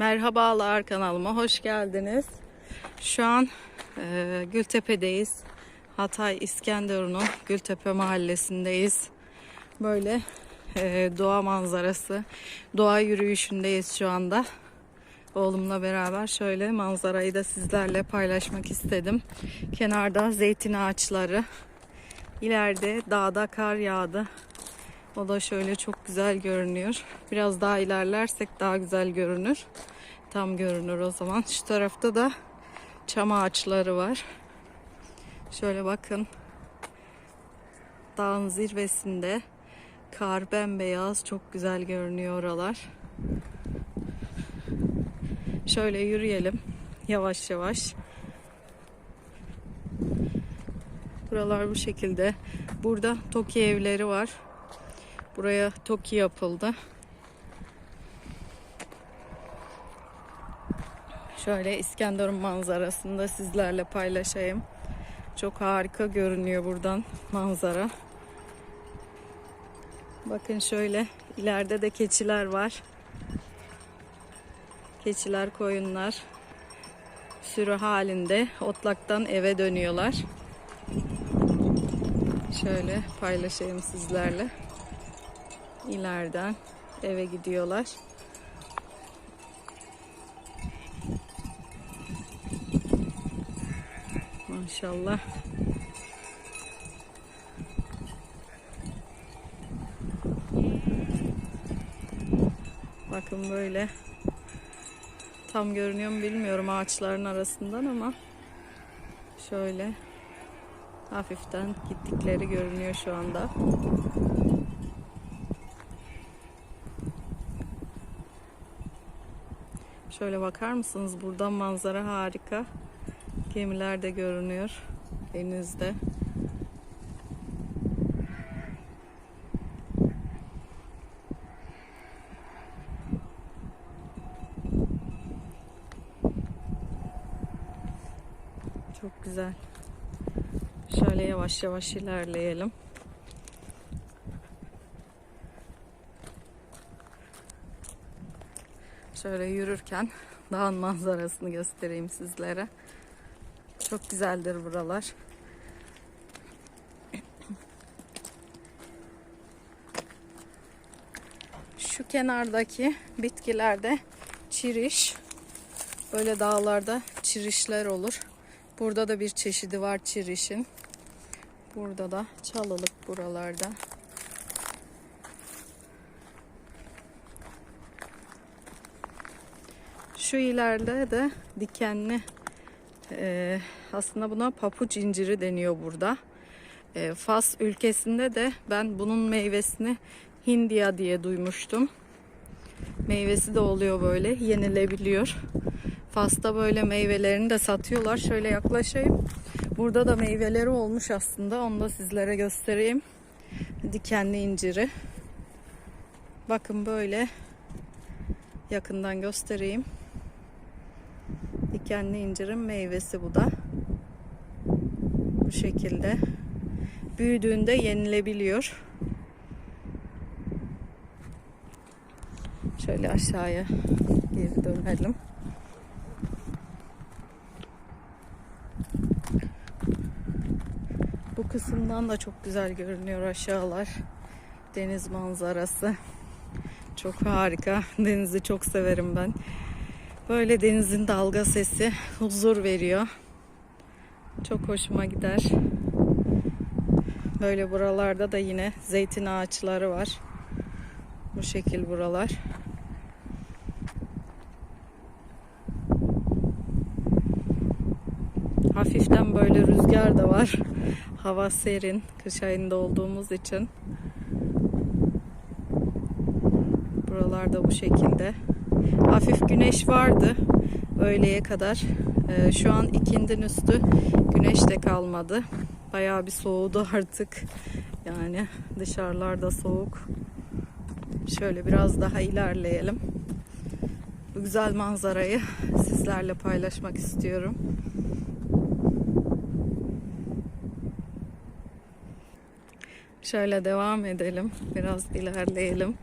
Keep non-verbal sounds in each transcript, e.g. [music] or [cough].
Merhabalar kanalıma hoş geldiniz. Şu an e, Gültepe'deyiz. Hatay İskenderun'un Gültepe mahallesindeyiz. Böyle e, doğa manzarası, doğa yürüyüşündeyiz şu anda. Oğlumla beraber şöyle manzarayı da sizlerle paylaşmak istedim. Kenarda zeytin ağaçları, ileride dağda kar yağdı. O da şöyle çok güzel görünüyor. Biraz daha ilerlersek daha güzel görünür. Tam görünür o zaman. Şu tarafta da çam ağaçları var. Şöyle bakın. Dağın zirvesinde kar bembeyaz çok güzel görünüyor oralar. Şöyle yürüyelim yavaş yavaş. Buralar bu şekilde. Burada Toki evleri var. Buraya Toki yapıldı. Şöyle İskenderun manzarasını da sizlerle paylaşayım. Çok harika görünüyor buradan manzara. Bakın şöyle ileride de keçiler var. Keçiler, koyunlar sürü halinde otlaktan eve dönüyorlar. Şöyle paylaşayım sizlerle. İleriden eve gidiyorlar. Maşallah. Bakın böyle. Tam görünüyor mu bilmiyorum ağaçların arasından ama şöyle hafiften gittikleri görünüyor şu anda. Şöyle bakar mısınız? Buradan manzara harika. Gemiler de görünüyor denizde. Çok güzel. Şöyle yavaş yavaş ilerleyelim. Şöyle yürürken dağın manzarasını göstereyim sizlere. Çok güzeldir buralar. Şu kenardaki bitkilerde çiriş. Böyle dağlarda çirişler olur. Burada da bir çeşidi var çirişin. Burada da çalılık buralarda. Şu ileride de dikenli e, aslında buna papuç inciri deniyor burada. E, Fas ülkesinde de ben bunun meyvesini Hindiya diye duymuştum. Meyvesi de oluyor böyle yenilebiliyor. Fas'ta böyle meyvelerini de satıyorlar. Şöyle yaklaşayım. Burada da meyveleri olmuş aslında. Onu da sizlere göstereyim. Dikenli inciri. Bakın böyle yakından göstereyim. Dikenli incirin meyvesi bu da. Bu şekilde. Büyüdüğünde yenilebiliyor. Şöyle aşağıya geri dönelim. Bu kısımdan da çok güzel görünüyor aşağılar. Deniz manzarası. Çok harika. Denizi çok severim ben. Böyle denizin dalga sesi huzur veriyor. Çok hoşuma gider. Böyle buralarda da yine zeytin ağaçları var. Bu şekil buralar. Hafiften böyle rüzgar da var. Hava serin. Kış ayında olduğumuz için. Buralarda bu şekilde. Hafif güneş vardı öğleye kadar. Ee, şu an ikindin üstü güneş de kalmadı. Bayağı bir soğudu [laughs] artık. Yani dışarılarda soğuk. Şöyle biraz daha ilerleyelim. Bu güzel manzarayı sizlerle paylaşmak istiyorum. Şöyle devam edelim. Biraz ilerleyelim.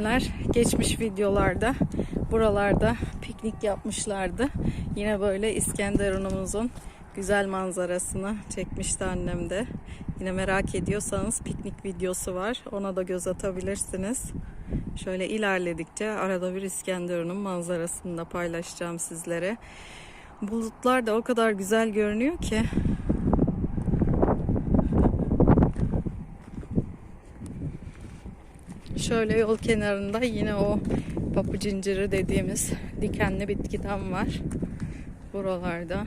Günler geçmiş videolarda buralarda piknik yapmışlardı. Yine böyle İskenderun'umuzun güzel manzarasını çekmişti annem de. Yine merak ediyorsanız piknik videosu var. Ona da göz atabilirsiniz. Şöyle ilerledikçe arada bir İskenderun'un manzarasını da paylaşacağım sizlere. Bulutlar da o kadar güzel görünüyor ki Şöyle yol kenarında yine o papı cinciri dediğimiz dikenli bitkiden var. Buralarda.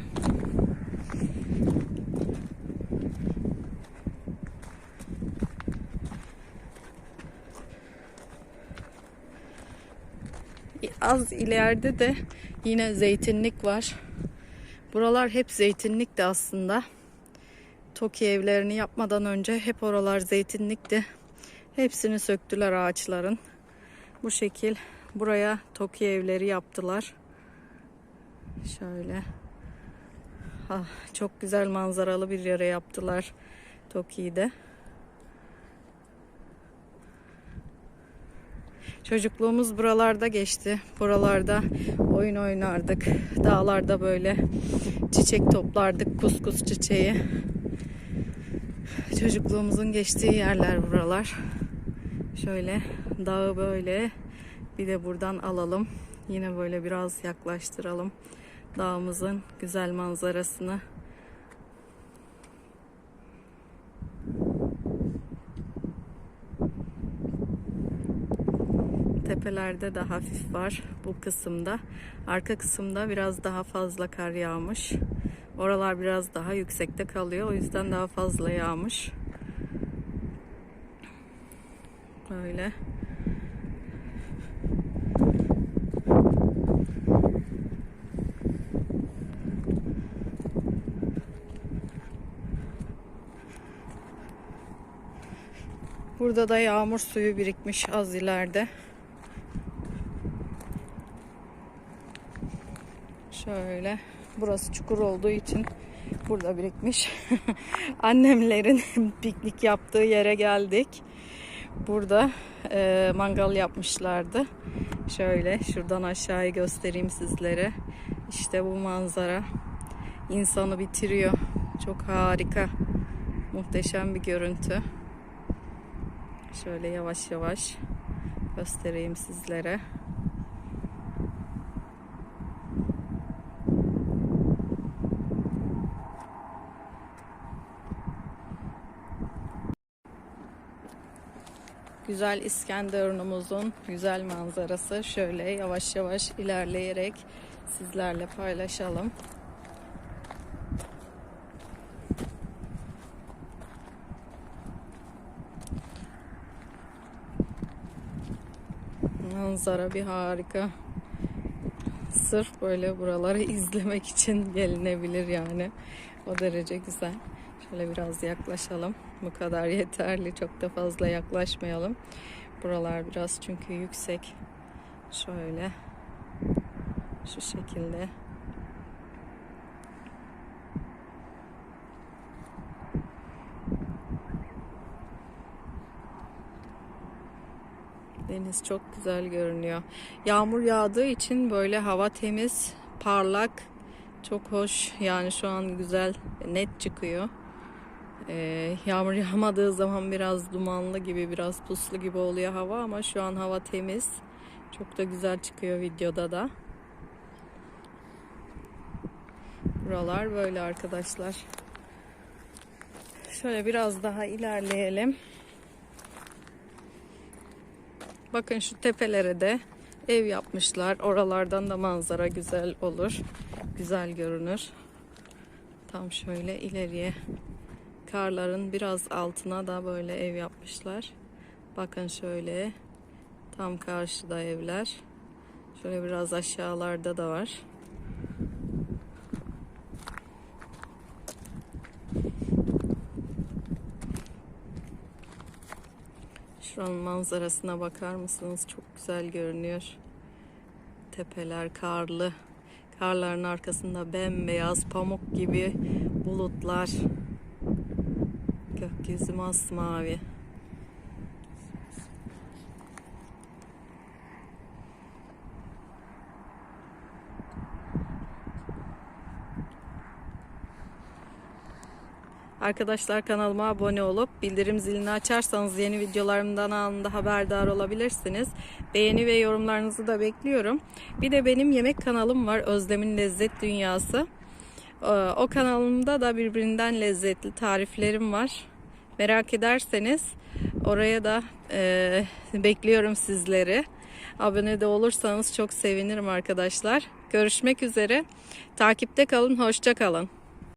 Az ileride de yine zeytinlik var. Buralar hep zeytinlikti aslında. Toki evlerini yapmadan önce hep oralar zeytinlikti. Hepsini söktüler ağaçların. Bu şekil buraya Toki evleri yaptılar. Şöyle. Ah, çok güzel manzaralı bir yere yaptılar Toki'yi de. Çocukluğumuz buralarda geçti. Buralarda oyun oynardık. Dağlarda böyle çiçek toplardık. Kuskus çiçeği. Çocukluğumuzun geçtiği yerler buralar. Şöyle dağı böyle bir de buradan alalım. Yine böyle biraz yaklaştıralım dağımızın güzel manzarasını. Tepelerde de hafif var bu kısımda. Arka kısımda biraz daha fazla kar yağmış. Oralar biraz daha yüksekte kalıyor. O yüzden daha fazla yağmış. Böyle. Burada da yağmur suyu birikmiş az ileride. Şöyle. Burası çukur olduğu için burada birikmiş. [laughs] Annemlerin [laughs] piknik yaptığı yere geldik. Burada e, mangal yapmışlardı. Şöyle şuradan aşağıyı göstereyim sizlere. İşte bu manzara insanı bitiriyor. Çok harika. Muhteşem bir görüntü. Şöyle yavaş yavaş göstereyim sizlere. Güzel İskenderun'umuzun güzel manzarası. Şöyle yavaş yavaş ilerleyerek sizlerle paylaşalım. Manzara bir harika. Sırf böyle buraları [laughs] izlemek için gelinebilir yani. O derece güzel. Şöyle biraz yaklaşalım. Bu kadar [laughs] yeterli. Çok da fazla yaklaşmayalım. Buralar biraz çünkü yüksek. Şöyle. Şu şekilde. Deniz çok güzel görünüyor. Yağmur yağdığı için böyle hava temiz, parlak, çok hoş. Yani şu an güzel, net çıkıyor. Ee, yağmur yağmadığı zaman biraz dumanlı gibi, biraz puslu gibi oluyor hava ama şu an hava temiz. Çok da güzel çıkıyor videoda da. Buralar böyle arkadaşlar. Şöyle biraz daha ilerleyelim. Bakın şu tepelere de ev yapmışlar. Oralardan da manzara güzel olur. Güzel görünür. Tam şöyle ileriye karların biraz altına da böyle ev yapmışlar. Bakın şöyle tam karşıda evler. Şöyle biraz aşağılarda da var. Şuranın manzarasına bakar mısınız? Çok güzel görünüyor. Tepeler karlı. Karların arkasında bembeyaz pamuk gibi bulutlar. Gökyüzü masmavi. Arkadaşlar kanalıma abone olup bildirim zilini açarsanız yeni videolarımdan anında haberdar olabilirsiniz. Beğeni ve yorumlarınızı da bekliyorum. Bir de benim yemek kanalım var Özlem'in Lezzet Dünyası. Ee, o kanalımda da birbirinden lezzetli tariflerim var. Merak ederseniz oraya da e, bekliyorum sizleri. Abone de olursanız çok sevinirim arkadaşlar. Görüşmek üzere. Takipte kalın, hoşça kalın.